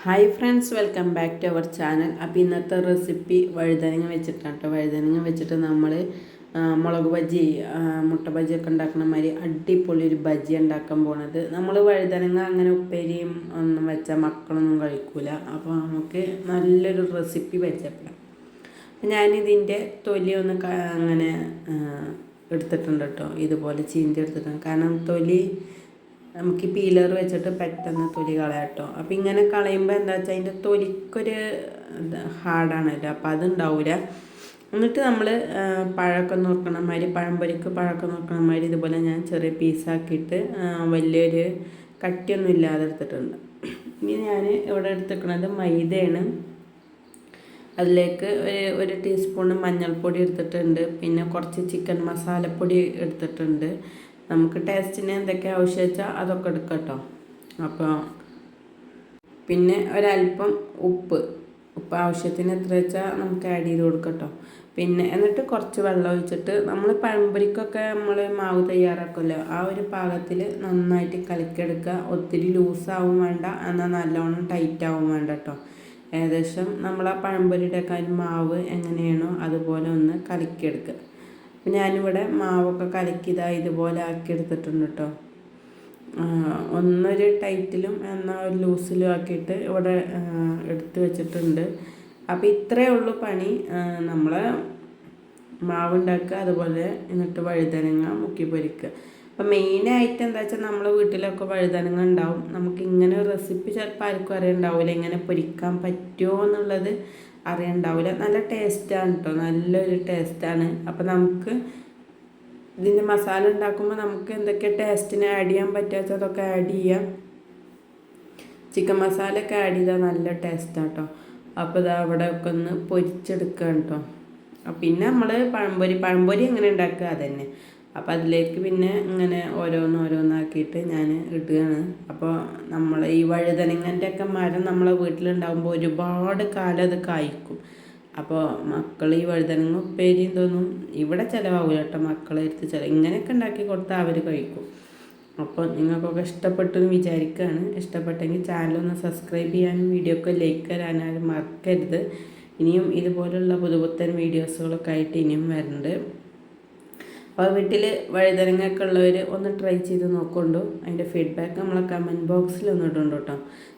Hi friends welcome back to our channel അപ്പോൾ ഇന്നത്തെ recipe വഴുതനങ്ങ വെച്ചിട്ടാണ് കേട്ടോ വഴുതനങ്ങ വെച്ചിട്ട് നമ്മൾ മുളക് ബജ്ജി ആ, മുട്ട ബജ്ജി ഒക്കെ ഉണ്ടാക്കുന്ന മാതിരി അടിപൊളി ഒരു ബജി ഉണ്ടാക്കാൻ പോണത്. നമ്മൾ വഴുതനങ്ങ അങ്ങനെ ഉപ്പേരിയും ഒന്നും വെച്ചാൽ മക്കളൊന്നും കഴിക്കൂല. അപ്പോൾ നമുക്ക് നല്ലൊരു റെസിപ്പി വെച്ചപ്പെടാം ഞാനിതിന്റെ തൊലി ഒന്ന് അങ്ങനെ എടുത്തിട്ടുണ്ട് കേട്ടോ ഇതുപോലെ ചീന്തി എടുത്തിട്ടുണ്ട്. കാരണം തൊലി നമുക്ക് പീലർ വെച്ചിട്ട് പെട്ടെന്ന് തൊലി കളയാം കേട്ടോ. അപ്പം ഇങ്ങനെ കളയുമ്പോൾ എന്താ വെച്ചാൽ അതിന്റെ തൊലിക്കൊരു ഹാർഡാണല്ലോ അപ്പം അതുണ്ടാവില്ല എന്നിട്ട് നമ്മൾ പഴമൊക്കെ നോക്കണ മാതിരി പഴംപൊരിക്ക് പഴമൊക്കെ നോക്കണ മാതിരി ഇതുപോലെ ഞാൻ ചെറിയ പീസാക്കിയിട്ട് വലിയൊരു കട്ടിയൊന്നും ഇല്ലാതെ എടുത്തിട്ടുണ്ട്. ഇനി ഞാൻ ഇവിടെ എടുത്തിരിക്കുന്നത് മൈദയാണ്. അതിലേക്ക് ഒരു ഒരു ടീസ്പൂൺ മഞ്ഞൾപ്പൊടി എടുത്തിട്ടുണ്ട്. പിന്നെ കുറച്ച് ചിക്കൻ മസാലപ്പൊടി എടുത്തിട്ടുണ്ട്. നമുക്ക് ടേസ്റ്റിന് എന്തൊക്കെ ആവശ്യം വെച്ചാൽ അതൊക്കെ എടുക്കാം കേട്ടോ അപ്പോൾ പിന്നെ ഒരല്പം ഉപ്പ്. ഉപ്പ് ആവശ്യത്തിന് എത്ര വെച്ചാൽ നമുക്ക് ആഡ് ചെയ്ത് കൊടുക്കാം കേട്ടോ പിന്നെ എന്നിട്ട് കുറച്ച് വെള്ളം ഒഴിച്ചിട്ട് നമ്മൾ പഴംപൊരിക്കൊക്കെ നമ്മൾ മാവ് തയ്യാറാക്കുമല്ലോ ആ ഒരു പാകത്തിൽ നന്നായിട്ട് കലക്കിയെടുക്കുക. ഒത്തിരി ലൂസാവും വേണ്ട എന്നാൽ നല്ലോണം ടൈറ്റ് ആവും വേണ്ട കേട്ടോ ഏകദേശം നമ്മൾ ആ പഴംപൊരിയുടെ ഒക്കെ മാവ് എങ്ങനെയാണോ അതുപോലെ ഒന്ന് കലക്കിയെടുക്കുക. ഞാനിവിടെ മാവൊക്കെ കലക്കിയതാ ഇതുപോലെ ആക്കിയെടുത്തിട്ടുണ്ട് കേട്ടോ ആ, ഒന്നൊരു ടൈറ്റിലും എന്നാൽ ഒരു ലൂസിലും ആക്കിയിട്ട് ഇവിടെ എടുത്ത് വെച്ചിട്ടുണ്ട്. അപ്പോൾ ഇത്രയേ ഉള്ളൂ പണി. നമ്മൾ മാവുണ്ടാക്കുക അതുപോലെ എന്നിട്ട് വഴുതനങ്ങ മുക്കി പൊരിക്കുക. അപ്പം മെയിനായിട്ട് എന്താ വെച്ചാൽ നമ്മൾ വീട്ടിലൊക്കെ വഴുതനങ്ങ ഉണ്ടാവും. നമുക്ക് ഇങ്ങനെ റെസിപ്പി ചിലപ്പോൾ ആർക്കും അറിയണ്ടാവില്ല ഇങ്ങനെ പൊരിക്കാൻ പറ്റുമോ എന്നുള്ളത് അറിയണ്ടാവില്ല നല്ല ടേസ്റ്റാണ് കേട്ടോ നല്ലൊരു ടേസ്റ്റാണ് അപ്പം നമുക്ക് ഇതിന്റെ മസാല ഉണ്ടാക്കുമ്പോൾ നമുക്ക് എന്തൊക്കെ ടേസ്റ്റിന് ആഡ് ചെയ്യാൻ പറ്റുക അതൊക്കെ ആഡ് ചെയ്യാം. ചിക്കൻ മസാല ഒക്കെ ആഡ് ചെയ്താൽ നല്ല ടേസ്റ്റാണ് കേട്ടോ അപ്പോൾ ഇതാ അവിടെ ഒക്കെ ഒന്ന് പൊരിച്ചെടുക്കുക കേട്ടോ പിന്നെ നമ്മൾ പഴംപൊരി പഴംപൊരി എങ്ങനെ ഉണ്ടാക്കുക അതന്നെ. അപ്പോൾ അതിലേക്ക് പിന്നെ ഇങ്ങനെ ഓരോന്ന് ഓരോന്നാക്കിയിട്ട് ഞാൻ ഇടുകയാണ്. അപ്പോൾ നമ്മൾ ഈ വഴുതനങ്ങന്റെ ഒക്കെ മരം നമ്മളെ വീട്ടിലുണ്ടാകുമ്പോൾ ഒരുപാട് കാലം അത് കായ്ക്കും. അപ്പോൾ മക്കൾ ഈ വഴുതനങ്ങ ഉപ്പേരിയും തോന്നും ഇവിടെ ചിലവാകില്ല കേട്ടോ മക്കളെ എടുത്ത് ചില ഇങ്ങനെയൊക്കെ ഉണ്ടാക്കി കൊടുത്താൽ അവർ കഴിക്കും. അപ്പോൾ നിങ്ങൾക്കൊക്കെ ഇഷ്ടപ്പെട്ടു എന്ന് വിചാരിക്കുകയാണ് ഇഷ്ടപ്പെട്ടെങ്കിൽ ചാനലൊന്ന് സബ്സ്ക്രൈബ് ചെയ്യാനും വീഡിയോ ഒക്കെ ലൈക്ക് തരാനും മറക്കരുത്. ഇനിയും ഇതുപോലുള്ള പുതുപുത്തൻ വീഡിയോസുകളൊക്കെ ആയിട്ട് ഇനിയും വരുന്നുണ്ട് അപ്പോൾ വീട്ടിൽ വഴുതനങ്ങയൊക്കെ ഉള്ളവർ ഒന്ന് ട്രൈ ചെയ്ത് നോക്കൊണ്ടു. അതിന്റെ ഫീഡ്ബാക്ക് നമ്മളെ കമന്റ് ബോക്സിൽ ഒന്ന് ഇടുന്നുണ്ട് കേട്ടോ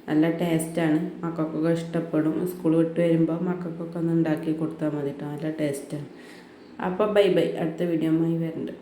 നല്ല ടേസ്റ്റാണ് മക്കൾക്കൊക്കെ ഇഷ്ടപ്പെടും. സ്കൂൾ വിട്ട് വരുമ്പോൾ മക്കൾക്കൊക്കെ ഒന്ന് ഉണ്ടാക്കി കൊടുത്താൽ മതി കേട്ടോ നല്ല ടേസ്റ്റാണ് അപ്പോൾ ബൈ ബൈ അടുത്ത വീഡിയോ ആയി വരുന്നുണ്ട്